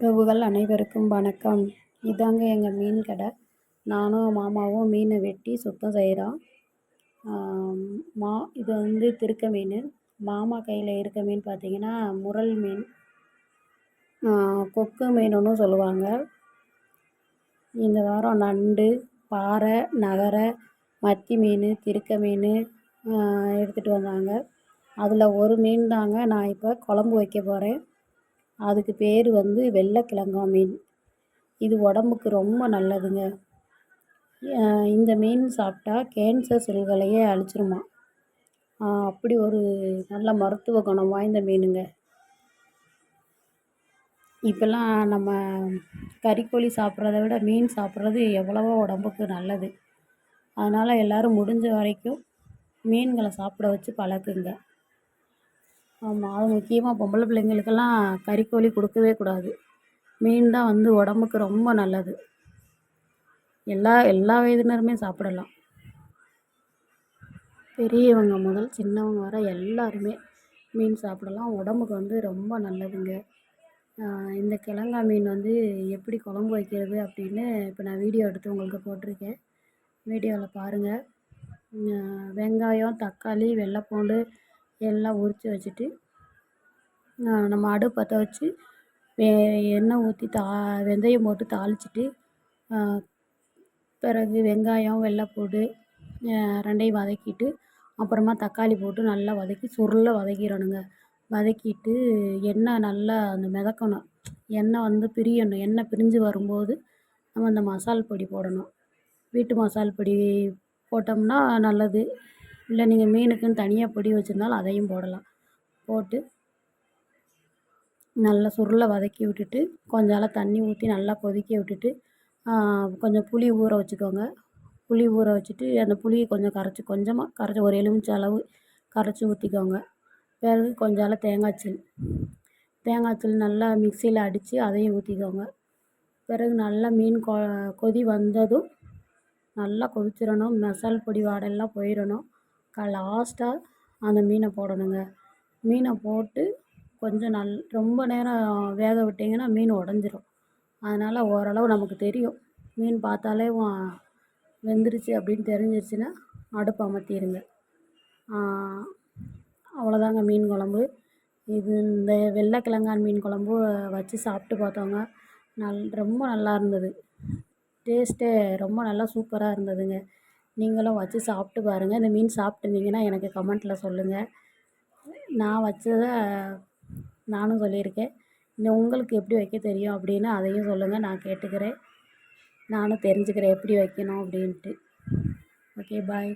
உறவுகள் அனைவருக்கும் வணக்கம். இதாங்க எங்கள் மீன் கடை. நானும் மாமாவும் மீனை வெட்டி சுத்தம் செய்கிறோம் மா இது வந்து திருக்க மீன். மாமா கையில் இருக்க மீன் பார்த்திங்கன்னா முரல் மீன். கொக்கு மீனுன்னு சொல்லுவாங்க. இந்த வாரம் நண்டு பாறை நகரை மத்தி மீன் திருக்க மீன் எடுத்துகிட்டு வந்தாங்க. அதில் ஒரு மீன் தாங்க நான் இப்போ குழம்பு வைக்க போகிறேன் அதுக்கு பேர் வந்து வெள்ளைக்கிழங்கா மீன். இது உடம்புக்கு ரொம்ப நல்லதுங்க. இந்த மீன் சாப்பிட்டா கேன்சர் செல்களையே அழிச்சிருமா. அப்படி ஒரு நல்ல மருத்துவ குணம் வாய்ந்த மீனுங்க. இப்போல்லாம் நம்ம கறிக்கோழி சாப்பிட்றத விட மீன் சாப்பிட்றது எவ்வளவோ உடம்புக்கு நல்லது. அதனால் எல்லோரும் முடிஞ்ச வரைக்கும் மீன்களை சாப்பிட வச்சு பழக்குங்க. ஆமாம் அது முக்கியமாக பொம்பளை பிள்ளைங்களுக்கெல்லாம் கறிக்கோழி கொடுக்கவே கூடாது. மீன் தான் வந்து உடம்புக்கு ரொம்ப நல்லது. எல்லா எல்லா வயதினருமே சாப்பிடலாம். பெரியவங்க முதல் சின்னவங்க வர எல்லாருமே மீன் சாப்பிடலாம். உடம்புக்கு வந்து ரொம்ப நல்லதுங்க. இந்த கிழங்கா மீன் வந்து எப்படி குழம்பு வைக்கிறது அப்படின்னு இப்போ நான் வீடியோ எடுத்து உங்களுக்கு போட்டிருக்கேன். வீடியோவில் பாருங்கள் வெங்காயம் தக்காளி வெள்ளைப்பூண்டு எல்லாம் உரித்து வச்சுட்டு நம்ம அடுப்பு பற்ற வச்சு எண்ணெய் ஊற்றி தா வெந்தயம் போட்டு தாளிச்சிட்டு பிறகு வெங்காயம் வெள்ளைப்பூண்டு ரெண்டையும் வதக்கிட்டு அப்புறமா தக்காளி போட்டு நல்லா வதக்கி சுருள வதக்கிடணுங்க வதக்கிட்டு எண்ணெய் நல்லா அந்த மிதக்கணும். எண்ணெய் வந்து பிரியணும். எண்ணெய் பிரிஞ்சு வரும்போது நம்ம அந்த மசால் பொடி போடணும். வீட்டு மசால் பொடி போட்டோம்னா நல்லது. இல்லை நீங்கள் மீனுக்குன்னு தனியாக பொடி வச்சுருந்தாலும் அதையும் போடலாம். போட்டு நல்லா சுருளை வதக்கி விட்டுட்டு கொஞ்சம் தண்ணி ஊற்றி நல்லா கொதிக்க விட்டுட்டு கொஞ்சம் புளி ஊற வச்சுக்கோங்க. புளி ஊற வச்சுட்டு அந்த புளியை கொஞ்சம் கரைச்சி கொஞ்சமாக கரைச்சி ஒரு எலுமிச்சை அளவு கரைச்சி ஊற்றிக்கோங்க பிறகு கொஞ்சம் தேங்காய் சில். நல்லா மிக்சியில் அடித்து அதையும் ஊற்றிக்கோங்க பிறகு நல்லா மீன் கொ கொதி வந்ததும் நல்லா கொதிச்சிடணும். மசால் பொடி வாடையெல்லாம் போயிடணும். லாஸ்ட்டாக அந்த மீனை போடணுங்க. மீனை போட்டு கொஞ்சம் நல் ரொம்ப நேரம் வேக விட்டிங்கன்னா மீன் உடஞ்சிரும். அதனால் ஓரளவு நமக்கு தெரியும். மீன் பார்த்தாலே வெந்துருச்சு அப்படின்னு தெரிஞ்சிருச்சுன்னா அடுப்பை அமர்த்திடுங்க அவ்வளோதாங்க மீன் குழம்பு. இது இந்த வெள்ளைக்கிழங்கான் மீன் குழம்பு வச்சு சாப்பிட்டு பார்த்தோங்க. நல் ரொம்ப நல்லா இருந்தது. டேஸ்ட்டே ரொம்ப நல்லா சூப்பராக இருந்ததுங்க. நீங்களும் வச்சு சாப்பிட்டு பாருங்கள் இந்த மீன் சாப்பிட்டுருந்தீங்கன்னா எனக்கு கமெண்ட்டில் சொல்லுங்கள் நான் வச்சதை நானும் சொல்லியிருக்கேன். இன்னும் உங்களுக்கு எப்படி வைக்க தெரியும் அப்படின்னு அதையும் சொல்லுங்கள் நான் கேட்டுக்கிறேன். நானும் தெரிஞ்சுக்கிறேன் எப்படி வைக்கணும் அப்படின்ட்டு. Okay bye